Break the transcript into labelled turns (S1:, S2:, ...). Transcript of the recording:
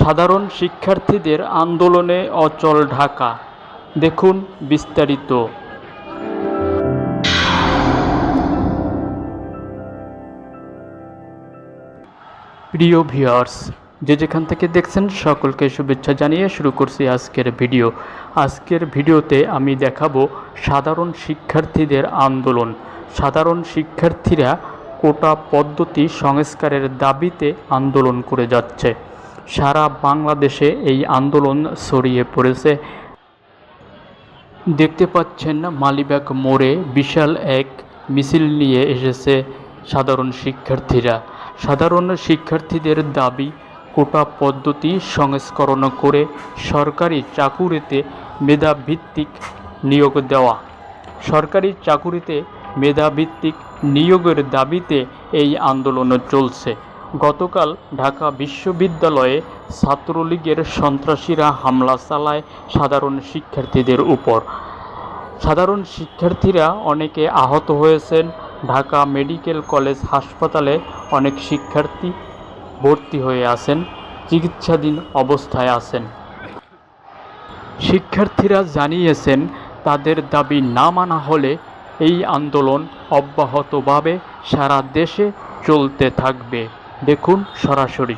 S1: সাধারণ শিক্ষার্থীদের আন্দোলনে অচল ঢাকা। দেখুন বিস্তারিত। প্রিয় ভিউয়ার্স, যে যেখান থেকে দেখছেন সকলকে শুভেচ্ছা জানিয়ে শুরু করছি আজকের ভিডিও। আজকের ভিডিওতে আমি দেখাবো সাধারণ শিক্ষার্থীদের আন্দোলন। সাধারণ শিক্ষার্থীরা কোটা পদ্ধতি সংস্কারের দাবিতে আন্দোলন করে যাচ্ছে। সারা বাংলাদেশে এই আন্দোলন ছড়িয়ে পড়েছে। দেখতে পাচ্ছেন মালিবাগ মোড়ে বিশাল এক মিছিল নিয়ে এসেছে সাধারণ শিক্ষার্থীরা। সাধারণ শিক্ষার্থীদের দাবি, কোটা পদ্ধতি সংস্করণ করে সরকারি চাকুরিতে মেধাভিত্তিক নিয়োগ দেওয়া। সরকারি চাকুরিতে মেধাভিত্তিক নিয়োগের দাবিতে এই আন্দোলন চলছে। গতকাল ঢাকা বিশ্ববিদ্যালয়ে ছাত্রলীগের সন্ত্রাসীরা হামলা চালায় সাধারণ শিক্ষার্থীদের উপর। সাধারণ শিক্ষার্থীরা অনেকে আহত হয়েছেন। ঢাকা মেডিকেল কলেজ হাসপাতালে অনেক শিক্ষার্থী ভর্তি হয়ে আছেন, চিকিৎসাধীন অবস্থায় আছেন। শিক্ষার্থীরা জানিয়েছেন, তাদের দাবি না মানা হলে এই আন্দোলন অব্যাহতভাবে সারা দেশে চলতে থাকবে। দেখুন সরাসরি।